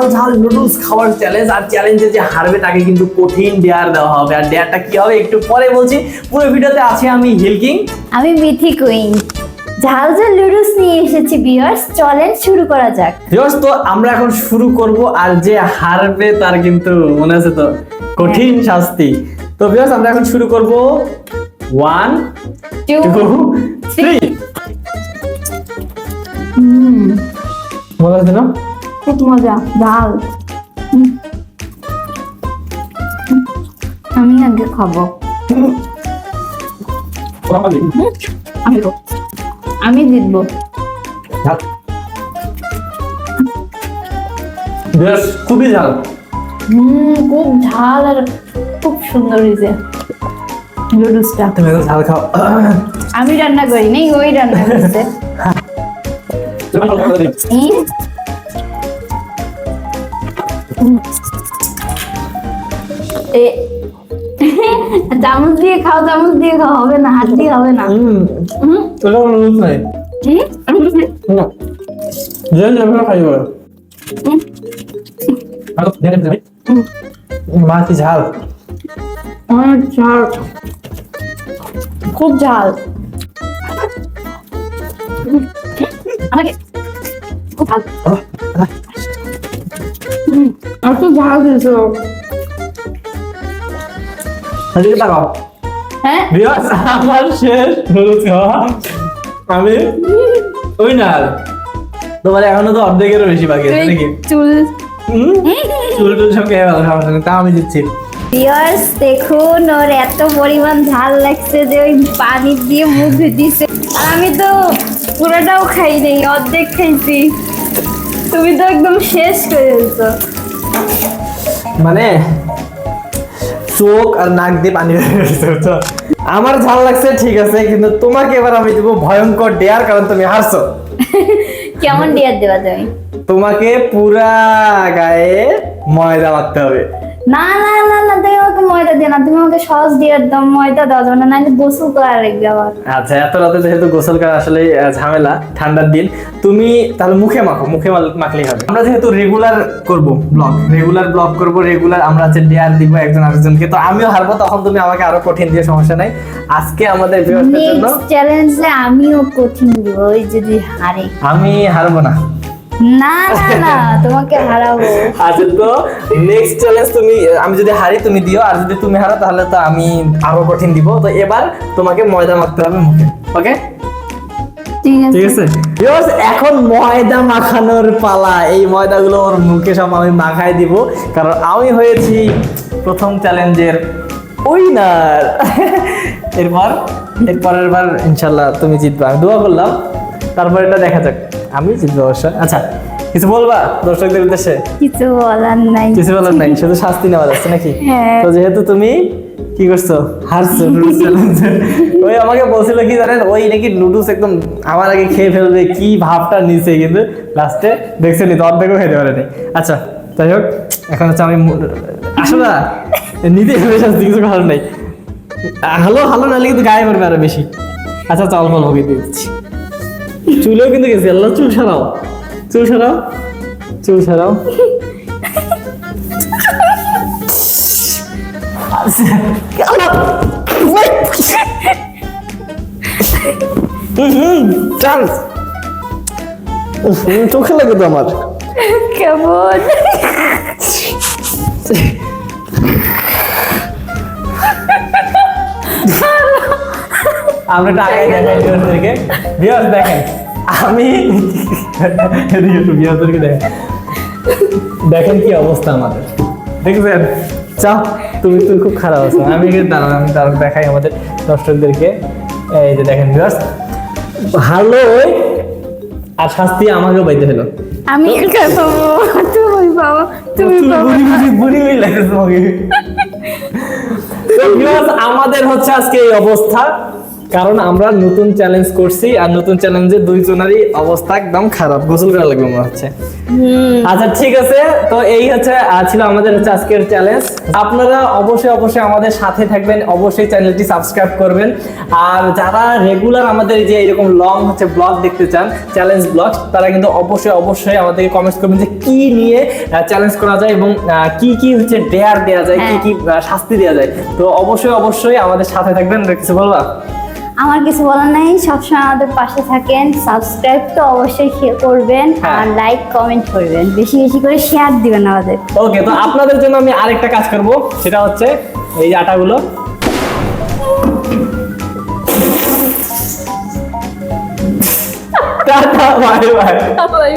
ঝাল ঝাল নুডলস খাওয়ার চ্যালেঞ্জ আর চ্যালেঞ্জে যে হারবে তাকে কিন্তু কঠিন ডেয়ার দেওয়া হবে। আর ডেয়ারটা কি হবে একটু পরে বলছি। পুরো ভিডিওতে আছে আমি হিলকিং আমি মিথি কুইন। ঝাল ঝাল লুডুস নিয়ে এসেছি বিয়ার্স চলেন শুরু করা যাক। ভিউয়ার্স তো আমরা এখন শুরু করব আর যে হারবে তার কিন্তু মনে আছে তো কঠিন শাস্তি। তো ভিউয়ার্স আমরা এখন শুরু করব। ওয়ান টু টু থ্রি মনে আছে না খুব মজা ঝাল আমি আগে খাব। আমি জিতবো। ভিউয়ার্স খুবই ঝাল। হুম খুব ঝাল আর খুব সুন্দর হয়েছে লুডুসটা তুমি এখন ঝাল খাও। আমি রান্না করি নাই ওই রান্না করছে। এ চামচ দিয়ে খাও চামচ দিয়ে খাও হবে না হাত দিয়ে হবে না। হুম। হুম, কোনো রুলস নাই? না। যে যেভাবে খাই বলো হুম, ঝাল? অনেক ঝাল। খুব ঝাল। আমাকে খুব ঝাল। হুম, আর তো ঝাল দিয়েছ এদিকে তাকাও হ্যাঁ ভিউয়ার্স আমার শেষ নুডলস খাওয়া আমি ওই না তোমার এখনও তো অর্ধেকেরও বেশি বাকি আছে নাকি চুল হুম? চুল টুল সব খেয়ে ভালো সমস্যা নেই তা আমি দিচ্ছি ভিউয়ার্স দেখুন ওর এত পরিমাণ ঝাল লাগছে যে ওই পানি দিয়ে মুখ দিছে। আর আমি তো পুরোটাও খাই নাই অর্ধেক খাইছি। তুমি তো একদম শেষ করে দিচ্ছ মানে চোখ আর নাক দিয়ে পানি আমার ঝাল লাগছে ঠিক আছে কিন্তু তোমাকে এবার আমি দেবো ভয়ঙ্কর ডেয়ার কারণ তুমি হারছো। কেমন ডেয়ার দেবা তুমি? তোমাকে পুরা গায়ে ময়দা মারতে হবে। না না না না তুমি আমাকে ময়দা দিও না তুমি আমাকে সস ডিয়ার দাও ময়দা দাও যাবে না নাহলে গোসল করা লাগবে আবার। আচ্ছা এত রাতে যেহেতু গোসল করা আসলে ঝামেলা ঠান্ডার দিন তুমি তাহলে মুখে মাখো মুখে মাখলেই হবে। আমরা যেহেতু রেগুলার করব ব্লগ রেগুলার ব্লগ করব রেগুলার আমরা হচ্ছে ডেয়ার দিব একজন আরেকজনকে তো আমিও হারবো তখন তুমি আমাকে আরও কঠিন দিয়ে সমস্যা নাই। আজকে আমাদের ভিউয়ার্সদের জন্য চ্যালেঞ্জে আমিও কঠিন দিব ওই যদি হারে। আমি হারবো না। না না না তোমাকে হারাবো। আচ্ছা তো নেক্সট চ্যালেঞ্জ তুমি আমি যদি হারি তুমি দিও আর যদি তুমি হারো তাহলে তো আমি আরও কঠিন দিব। তো এবার তোমাকে ময়দা মাখতে হবে মুখে ওকে ঠিক আছে। এখন ময়দা মাখানোর পালা। এই ময়দাগুলো ওর মুখে সব আমি মাখাই দিব কারণ আমি হয়েছি প্রথম চ্যালেঞ্জের উইনার এরপর এরপরের বার ইনশাল্লাহ তুমি জিতবে। আমি দোয়া করলাম তারপর এটা দেখা যাক। আমি জিতবো আচ্ছা কিছু বলবা দর্শকদের উদ্দেশ্যে? কিছু বলার নাই। কিছু বলার নাই শুধু শাস্তি নেওয়া যাচ্ছে নাকি? হ্যাঁ। তো যেহেতু তুমি কি করছ? হারছো নুডলস চ্যালেঞ্জে ওই আমাকে বলছিল কি জানেন ওই নাকি নুডলস একদম আমার আগে খেয়ে ফেলবে কি ভাবটা নিছে কিন্তু লাস্টে দেখছে নি তো অর্ধেকও খেতে পারেনি। আচ্ছা যাই হোক এখন হচ্ছে আমি মু- আসো না। নিতে হবে শাস্তি কিছু করার নাই। হ্যালো হ্যালো নাহলে কিন্তু গায়ে পড়বে আরও বেশি। আচ্ছা চল ফল ভোগে দিয়ে দিচ্ছি। চুলেও কিন্তু গেছে আল্লাহ চুল সারাও। চুল সারাও? চুল সারাও। চাল। চোখে লাগে তো আমার। কেমন? আমরা টাকাই দেখাই ভিউয়ারদেরকে ভিউয়ার্স দেখেন আমি ভিউয়ারদেরকে দেখেন। দেখেন কি অবস্থা আমাদের। দেখছেন? চাও তুমি তুমি খুব খারাপ আছো। আমি দাঁড়ান আমি দাঁড়ান দেখাই আমাদের দর্শকদেরকে। এই যে দেখেন ভিউয়ার্স। ভালো আর শাস্তি আমাকেও পাইতে হলো। আমি তুমি বাবা তুমি বুড়ি বুড়ি বুড়ি বুড়ি লাগে তোমাকে। আমাদের হচ্ছে আজকে এই অবস্থা। কারণ আমরা নতুন চ্যালেঞ্জ করছি আর নতুন চ্যালেঞ্জে দুইজনেরই অবস্থা একদম খারাপ। গোসল করা লাগবে মনে হচ্ছে। আচ্ছা ঠিক আছে। তো এই হচ্ছে ছিল আমাদের হচ্ছে আজকের চ্যালেঞ্জ আপনারা অবশ্যই অবশ্যই আমাদের সাথে থাকবেন। অবশ্যই চ্যানেলটি সাবস্ক্রাইব করবেন। আর যারা রেগুলার আমাদের যে এরকম লং হচ্ছে ব্লগ দেখতে চান চ্যালেঞ্জ ব্লগ তারা কিন্তু অবশ্যই অবশ্যই আমাদেরকে কমেন্টস করবেন যে কি নিয়ে চ্যালেঞ্জ করা যায় এবং কি কি হচ্ছে ডেয়ার দেওয়া যায় কি হ্যাঁ। কি শাস্তি দেওয়া যায়। তো অবশ্যই অবশ্যই আমাদের সাথে থাকবেন। কিছু বলবা? আমার কিছু বলার নাই সবসময় আমাদের পাশে থাকেন সাবস্ক্রাইব তো অবশ্যই করবেন হ্যাঁ। আর লাইক কমেন্ট করবেন। বেশি বেশি করে শেয়ার দিবেন আমাদের। ওকে তো আপনাদের জন্য আমি আরেকটা কাজ করব সেটা হচ্ছে এই আটাগুলো। Tata bye bye